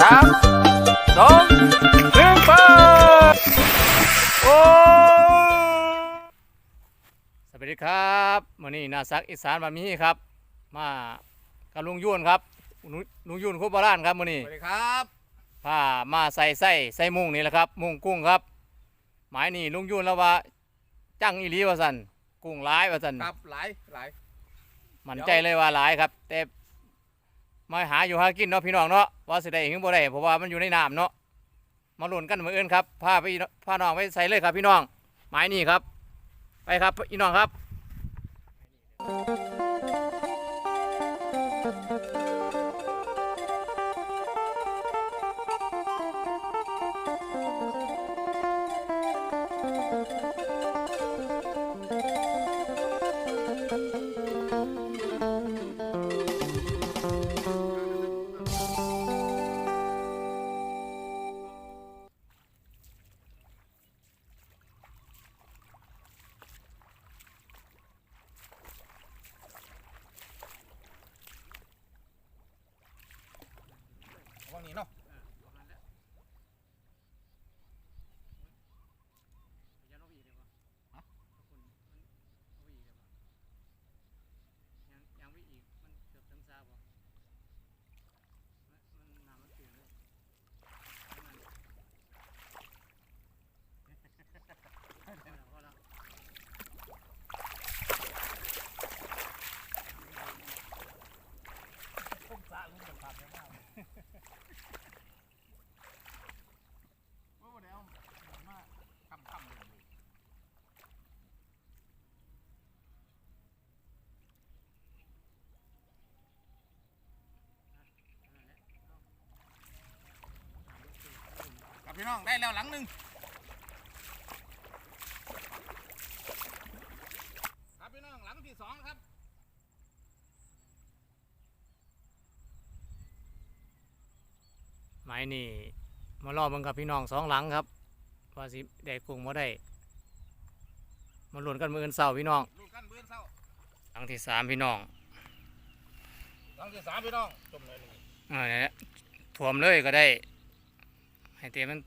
สามสองหนึ่งไปโอ้สวัสดีครับวันนี้นาซักอีสานบามีครับ มากับลุงยุ่นครับลุงยุ่นคุบโบราณครับวันนี้สวัสดีครับ พามาใส่ไส้ใส่มุ้งนี่แหละครับ มุ้งกุ้งครับ หมายนี่ลุงยุ่นแล้วว่าจังอีหลีว่าสันกุ้งร้ายว่าสันครับหลายหลายมั่นใจเลยว่าหลายครับ แต่มาหาอยู่หากินเนาะพี่น้องเนาะว่าสิได้หรือบ่ได้เพราะว่ามันอยู่ในน้ำเนาะมาลุ้นกันมื้ออื่นครับพาไปพาน้องไปใส่เลยครับพี่น้อง หมายนี่ครับ ไปครับพี่น้องครับ พี่น้องได้แล้วหลังหนึ่งครับพี่น้องหลังที่สองครับหมายนี่มารอเบิ่งกับพี่น้องสองหลังครับว่าสิได้กุ้งบ่ได้มาลุ้นกันมื้ออื่นเช้าพี่น้องลูกกันเบื้อนเศร้าหลังที่สามพี่น้องหลังที่สามพี่น้องจมเลยนี่อ่าเนี่ยถ่วมเลยก็ได้ ให้เต็มมัน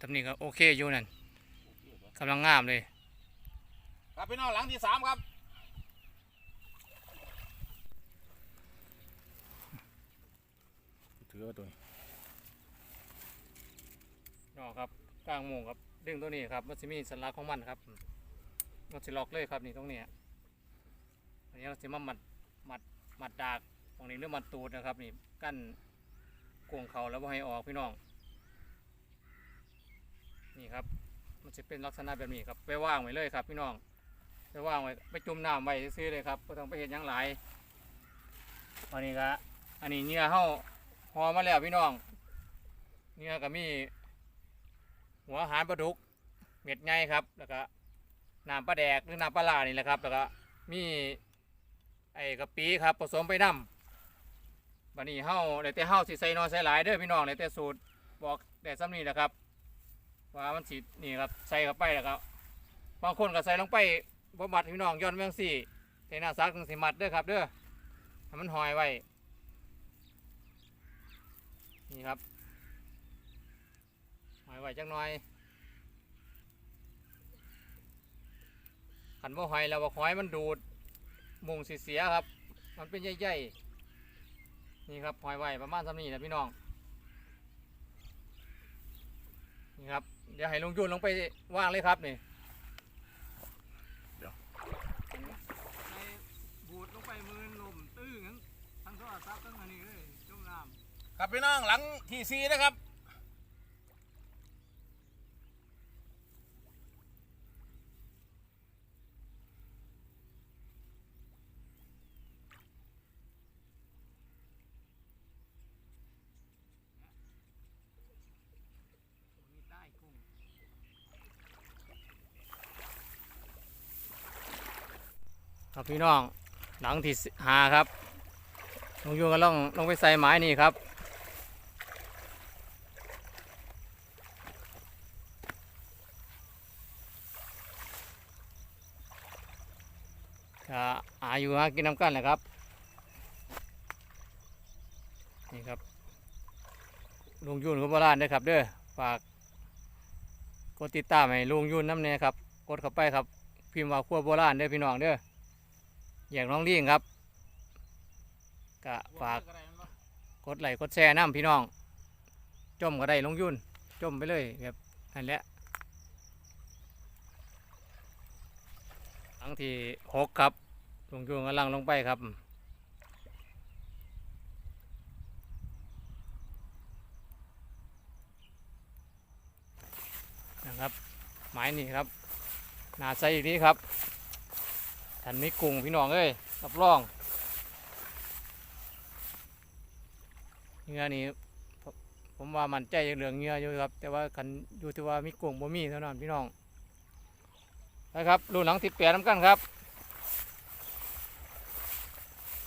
ตำหนิก็โอเคอยู่นั่นกำลังงามเลย ครับพี่น้องหลังที่สามครับถือว่าตัวนอกครับกลางมุงครับดึงตัวนี้ครับมันจะมีสัญลักษณ์ของมันครับมันจะล็อกเลยครับนี่ตรงเนี้ยอันนี้เราจะมามัดมัดมัดดากตรงนี้เรื่องมัดตูดนะครับนี่กั้นกวงเขาแล้วบ่ให้ออกพี่น้อง นี่ครับ มันจะเป็นลักษณะแบบนี้ครับไปว่างไว้เลยครับ พี่น้องไปว่างไว้ไปจุ่มน้ำไว้ซื้อเลยครับไม่ต้องไปเห็นยังหลายอันนี้ก็อันนี้เนื้อเฮาหอมาแล้วพี่น้องเนื้อก็มี หัวอาหารปลาดุกเม็ดไงครับ แล้วก็น้ำปลาแดกหรือน้ำปลาลานี่แหละครับ แล้วก็มีไอ้กะปิครับผสมไปน้ำบันนี้เฮาแล้วแต่เฮาสิใส่น้อยใส่หลายเด้อพี่น้องแล้วแต่สูตรบอกแต่ซ้ำนี่แหละครับ ว่ามันสินี่ครับใส่เข้าไปแล้วก็บางคนก็ใส่ลงไปบ่มัดพี่น้องย้อนเมืองสี่แต่หน้าซักต้องสิมัดด้อครับเด้อให้มันหอยไว้นี่ครับหอยไว้จักหน่อยขันว่าหอยแล้วว่าหอยมันดูดมุงสิเสียครับ มันเป็นใหญ่ๆนี่ครับหอยไว้ประมาณสำนี้นะพี่น้องนี่ครับ ดี๋ยวให้ลุงยุ่นลงไปว่างเลยครับนี่บูดลงไปมือลมตื้อทั้งโทรศัพท์ทั้งอันนี้เลยจมน้ำครับพี่น้องหลังที่ซีนะครับับพี่น้องหลังที่หาครับลงยูก็ล่องลงไปใส่ไม้นี่ครับก็อายุฮัากินน้ำกันแหละครับนี่ครับลุงยุ่นคุณพระราชนะครับเด้อฝากกดติดตามให้ลุงยุ่นน้ำเนี่ยครับกดเข้าไปครับพิมพ์ว่าขั้วโบราณเด้อพี่น้องเด้อ อยากน้องลิงครับก็ฝากกดไลค์กดแชร์น้ำพี่น้อง จมก็ได้ลงยุ่น จมไปเลยแบบนั่นแหละครั้งที่หกครับลงยุ่นกำลังลงไปครับนะครับไม้นี่ครับ หนาใสอีกนี้ครับ ทันไม่กุ้งพี่น้องเอ้ยรับรองเงื่อนี่ผมว่ามันใจเหลืองเงื่ออยู่ครับ แต่ว่าคันอยู่ที่ว่ามีกุ้งบ่มีเท่านั้นพี่น้องนะครับรุ่นหลังติดแปดน้ำกันครับ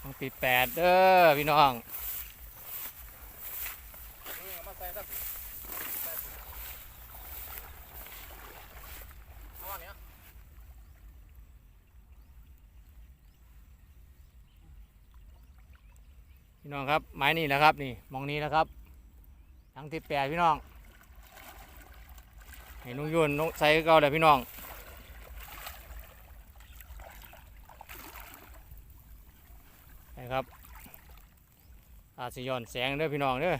หลังติดแปดเด้อพี่น้อง มาใส่ครับเอาอันเนี้ย พี่น้องครับไม้นี่แหละครับนี่มองนี้แล้วครับหลังติดแปดพี่น้องให้นุ่งยุ่นนุ่งใส่เก่าเลยพี่น้องนะครับอาสิย้อนแสงเด้อพี่น้องเด้อ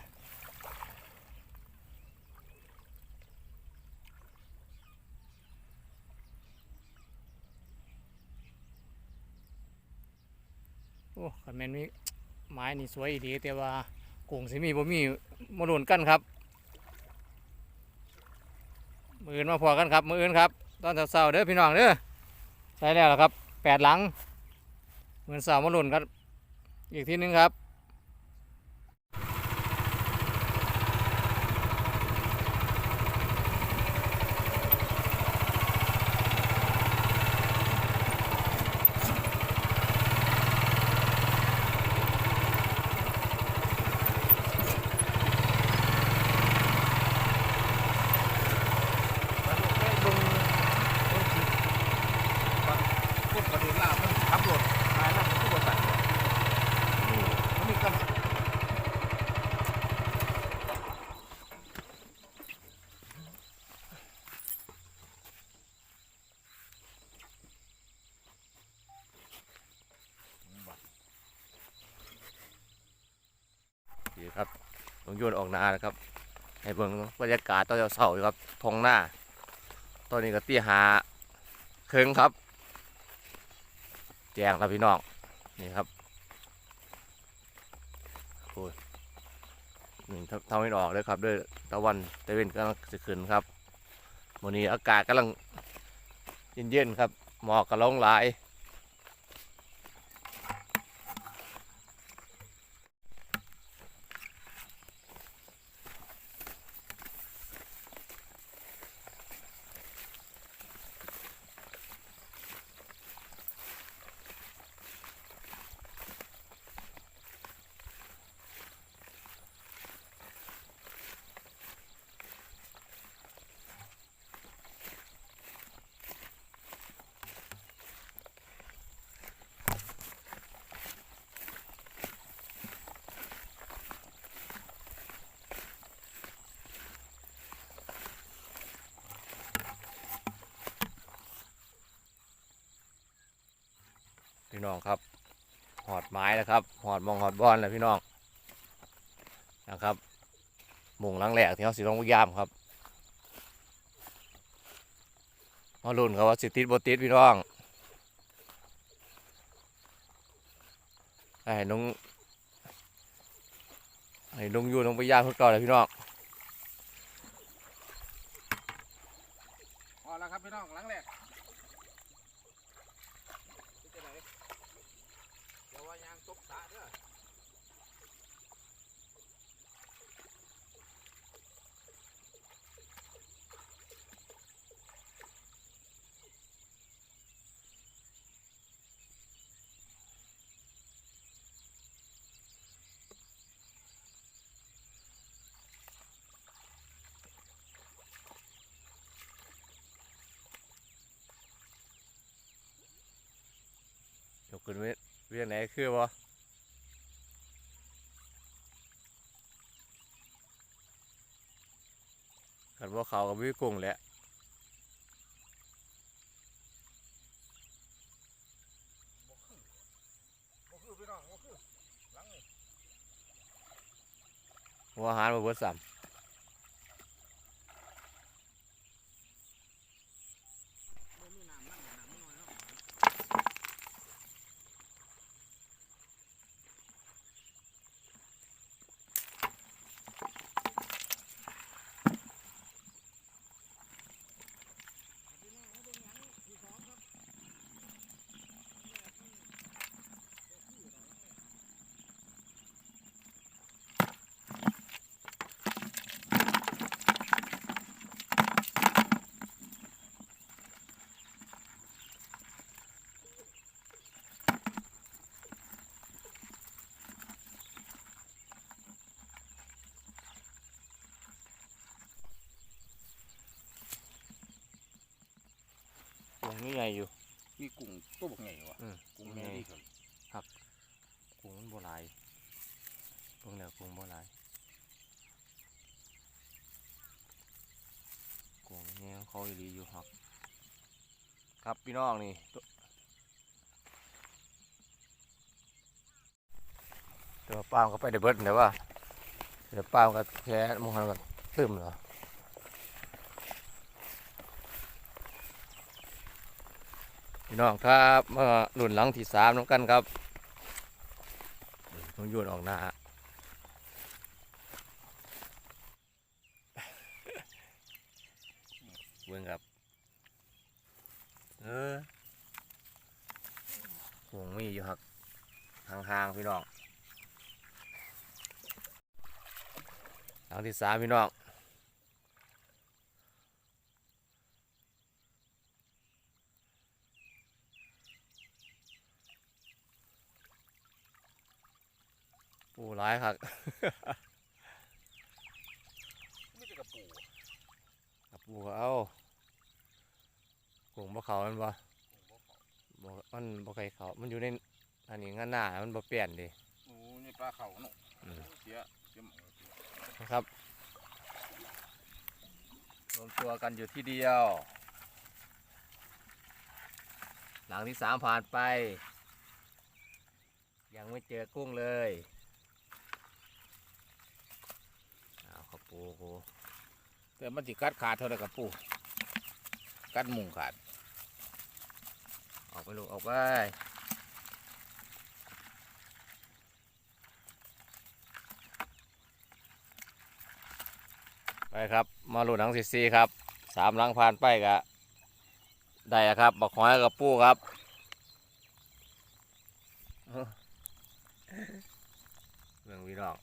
โอ้คันแม่นมีไม้ นี่สวยดีแต่ว่ากุ้งสิมีบ่มีมาลุนกันครับ มืออื่นมาพอกันครับ มืออื่นครับ ตอนเช้าๆเด้อพี่น้องเด้อใช่แล้วครับแปดหลังมือเสาร์มาลุนกันอีกทีหนึงครับ พูดประเด็นลาบมันขับรถมาแล้วมันก็บ่สั่นมันมีกัน ดีครับ ลงโยนออกนานะครับ ให้เบิ่งบรรยากาศตอนเสาร์ครับทงหน้า ตอนนี้ก็ตีหาเคืองครับ แจงครับพี่น้องนี่ครับโอ้ยนี่ทำทำไม่ออกเลยครับ ด้วยตะวันตะเวนกำลังจะขึ้นครับวันนี้อากาศกำลังเย็นๆครับหมอกกระลงหลาย น้องครับหอดไม้แล้วครับหอดมองหอดบอลแล้วพี่น้องนะครับหมุงลังแหลกที่เขาสิลงพยายามครับมาลุ้นครับว่าสิติดบติดพี่น้องไอ้น้องไอ้ลุงอยูน้องพยายามเพื่อเก่าเลยพี่น้องพอแล้วครับพี่น้องลังแรก ขึ้นเวียงไหนคือบ่ขันว่าเขากับวิกุ้งแหละบ่คือพี่น้องบ่คือหลังนี่หัวอาหารมาเบิดซ้บ่มีน้ำนั่นน้ำน้อยเนาะำกุ้งนี่ใหญ่อยู่ มีกุ้งตัวบักใหญ่วะอืมกุ้งแม่ดีครับกุ้งมันบ่หลายเพิ่งแล้วกุ้งบ่หลายกุ้งแง่ของเขาอีหลีอยู่ครับ ครับพี่น้องนี่ตัวตัวปลาล์มก็ไปได้เบิดแต่ว่าเดี๋ยวปลาล์มก็แค่มองหันก็ตึมเหรอ พี่น้องครับมาหลุนหลังที่สามน้องกันครับต้องโยนออกหน้าเบิ่งครับ เออคงมีอยู่ครับห่างๆพี่น้องหลังที่สามพี่น้อง ร้ายครับมีแต่กระปูกับปูก็เอากลุ่มบ่เขามันบ่กุ้งบ่เขาบ่มันบ่ไข่เขามันอยู่ในอันนี้งานหน้ามันบ่เปลี่ยนดิโอ้นี่ปลาเขาเนาะอืมเสียเสียหมองเสียนะครับรวมตัวกันอยู่ที่เดียว หลังที่สามผ่านไป ยังไม่เจอกุ้งเลย เอาข้าวปูกูแต่มันสิกัดขาดเท่าไรกระปูกัดมุงขาด ออกไปลูกออกไปไปครับ มาหลุดหนังซีซีครับสามหลังผ่านไปกะได้ครับบักหอยกับปูครับเรื่องวิน้อง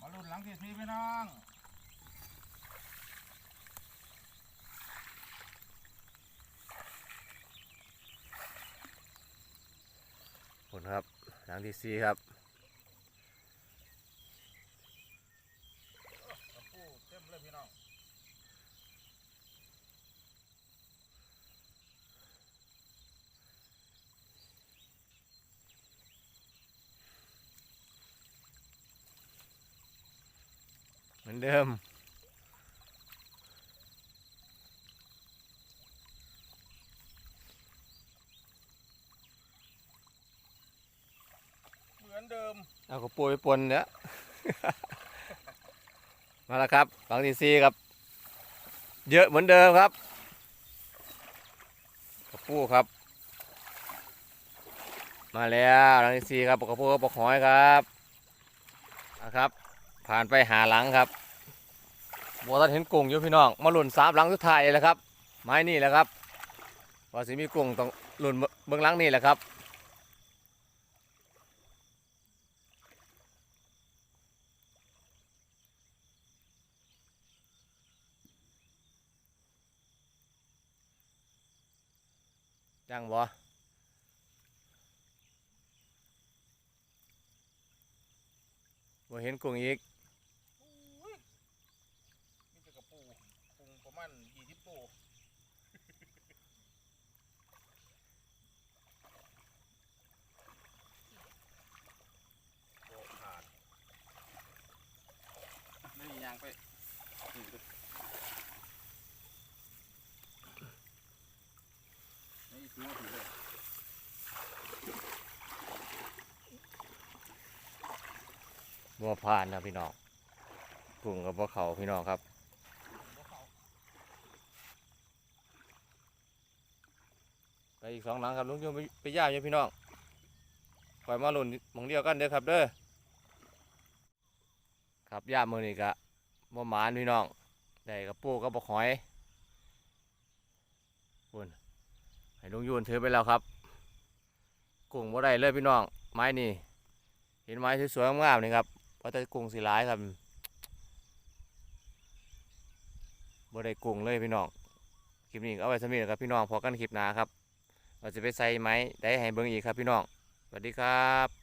มาลุ้นหลังที่ สี่พี่น้องผลครับหลังที่สี่ครับ กระปูเต็มเลยพี่น้อง เห มือนเดิม เหมือนเดิม เอากระปุยปนเนี่ยมาแล้วครับหลังที่ซีครับ เยอะเหมือนเดิมครับกระปูครับ มาแล้วหลังที่ซีครับกระปูกระปกหอยครับนะครับผ่านไปหาหลังครับ บัวทันเห็นกุ้งอยู่พี่น้อง มาหล่นสามหลังสุดท้ายเลยแหละครับ ไม้นี่แหละครับว่าสิมีกุ้งต้องหล่นเบื้องหลังนี่แหละครับจังบ่บ่เห็นกุ้งอีก อุ้ยมีแต่กระปูกุ้งประมาณยี่สิบตัว ไป นี่ถือว่าถือเลยบัวผ่านนะพี่น้องกุ้งกับบัวเขาพี่น้องครับไปอีกสองหลังครับลุงโยมไปย่าอยู่พี่น้องคอยมาหลุนมองเดียวกันเด้อครับเด้อครับย่ามือนี่กะ บ่หมานพี่น้องได้กับปูกับบักหอยคุณให้ลุงยูนถือไปแล้วครับ กุ้งบ่ได้เลยพี่น้อง ไม้นี่ เห็นไม้สวยๆงามๆนี่ครับเพราะแต่กุ้งสีร้ายครับบ่ได้กุ้งเลยพี่น้อง คลิปนี้ก็เอาไว้สำหรับครับพี่น้องพอกันคลิปหน้าครับ เราจะไปใส่ไม้ได้ให้เบิ่งอีกครับพี่น้อง สวัสดีครับ